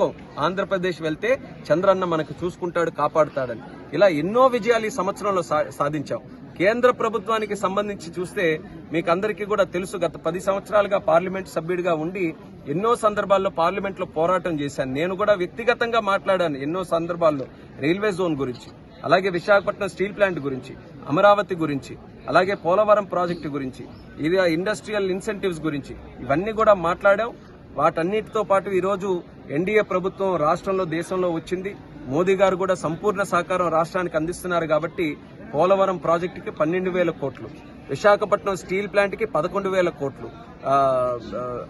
నమ్మకం ఆంధ్రప్రదేశ్ వెళ్తే చంద్రన్న మనకు చూసుకుంటాడు కాపాడుతాడని. ఇలా ఎన్నో విజయాలు ఈ సంవత్సరంలో సా- సాధించాం. కేంద్ర ప్రభుత్వానికి సంబంధించి చూస్తే మీకు అందరికీ కూడా తెలుసు గత పది సంవత్సరాలుగా పార్లమెంట్ సభ్యుడిగా ఉండి ఎన్నో సందర్భాల్లో పార్లమెంట్లో పోరాటం చేశాను. నేను కూడా వ్యక్తిగతంగా మాట్లాడాను ఎన్నో సందర్భాల్లో రైల్వే జోన్ గురించి అలాగే విశాఖపట్నం స్టీల్ ప్లాంట్ గురించి అమరావతి గురించి అలాగే పోలవరం ప్రాజెక్టు గురించి ఇది ఇండస్ట్రియల్ ఇన్సెంటివ్స్ గురించి ఇవన్నీ కూడా మాట్లాడాం. వాటన్నిటితో పాటు ఈరోజు ఎన్డీఏ ప్రభుత్వం రాష్ట్రంలో దేశంలో వచ్చింది. మోదీ గారు కూడా సంపూర్ణ సహకారం రాష్ట్రానికి అందిస్తున్నారు కాబట్టి పోలవరం ప్రాజెక్టుకి పన్నెండు వేల కోట్లు విశాఖపట్నం స్టీల్ ప్లాంట్కి పదకొండు వేల కోట్లు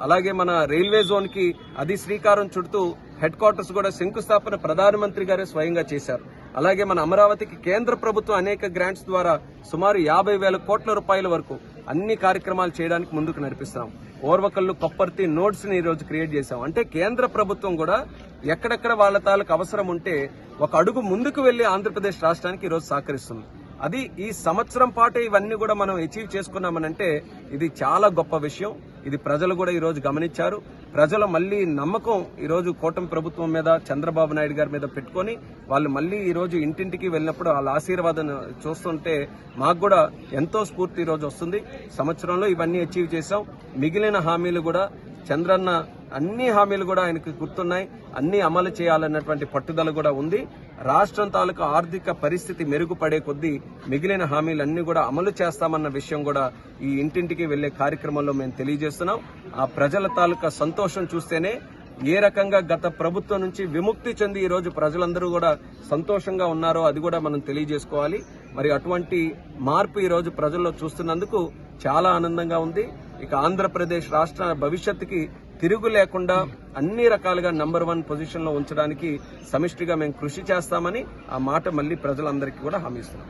అలాగే మన రైల్వే జోన్కి అది శ్రీకారం చుడుతూ హెడ్ క్వార్టర్స్ కూడా శంకుస్థాపన ప్రధానమంత్రి గారే స్వయంగా చేశారు. అలాగే మన అమరావతికి కేంద్ర ప్రభుత్వం అనేక గ్రాంట్స్ ద్వారా సుమారు యాభై వేల కోట్ల రూపాయల వరకు అన్ని కార్యక్రమాలు చేయడానికి ముందుకు నడిపిస్తాం. ఓర్వకల్లు కొప్పర్తి నోట్స్ని క్రియేట్ చేశాం. అంటే కేంద్ర ప్రభుత్వం కూడా ఎక్కడెక్కడ వాళ్ళ తాలూకు అవసరం ఉంటే ఒక అడుగు ముందుకు వెళ్ళి ఆంధ్రప్రదేశ్ రాష్ట్రానికి ఈరోజు సహకరిస్తుంది. అది ఈ సంవత్సరం పాటు ఇవన్నీ కూడా మనం అచీవ్ చేసుకున్నామనంటే ఇది చాలా గొప్ప విషయం. ఇది ప్రజలు కూడా ఈరోజు గమనించారు. ప్రజల మళ్ళీ నమ్మకం ఈ రోజు కూటమి ప్రభుత్వం మీద చంద్రబాబు నాయుడు గారి మీద పెట్టుకొని వాళ్ళు మళ్ళీ ఈరోజు ఇంటింటికి వెళ్ళినప్పుడు వాళ్ళ ఆశీర్వాదం చూస్తుంటే మాకు కూడా ఎంతో స్ఫూర్తి ఈరోజు వస్తుంది. సంవత్సరంలో ఇవన్నీ అచీవ్ చేశాం. మిగిలిన హామీలు కూడా చంద్రన్న అన్ని హామీలు కూడా ఆయనకు గుర్తున్నాయి. అన్ని అమలు చేయాలన్నటువంటి పట్టుదల కూడా ఉంది. రాష్ట్రం తాలూకా ఆర్థిక పరిస్థితి మెరుగుపడే కొద్దీ మిగిలిన హామీలన్నీ కూడా అమలు చేస్తామన్న విషయం కూడా ఈ ఇంటింటికి వెళ్ళే కార్యక్రమంలో మేము తెలియజేస్తున్నాం. ఆ ప్రజల తాలూకా సంతోషం చూస్తేనే ఏ రకంగా గత ప్రభుత్వం నుంచి విముక్తి చెంది ఈ రోజు ప్రజలందరూ కూడా సంతోషంగా ఉన్నారో అది కూడా మనం తెలియజేసుకోవాలి. మరి అటువంటి మార్పు ఈరోజు ప్రజల్లో చూస్తున్నందుకు చాలా ఆనందంగా ఉంది. ఇక ఆంధ్రప్రదేశ్ రాష్ట్ర భవిష్యత్తుకి తిరుగు లేకుండా అన్ని రకాలుగా నంబర్ వన్ పొజిషన్లో ఉంచడానికి సమిష్టిగా మేము కృషి చేస్తామని ఆ మాట మళ్ళీ ప్రజలందరికీ కూడా హామీ ఇస్తున్నాం.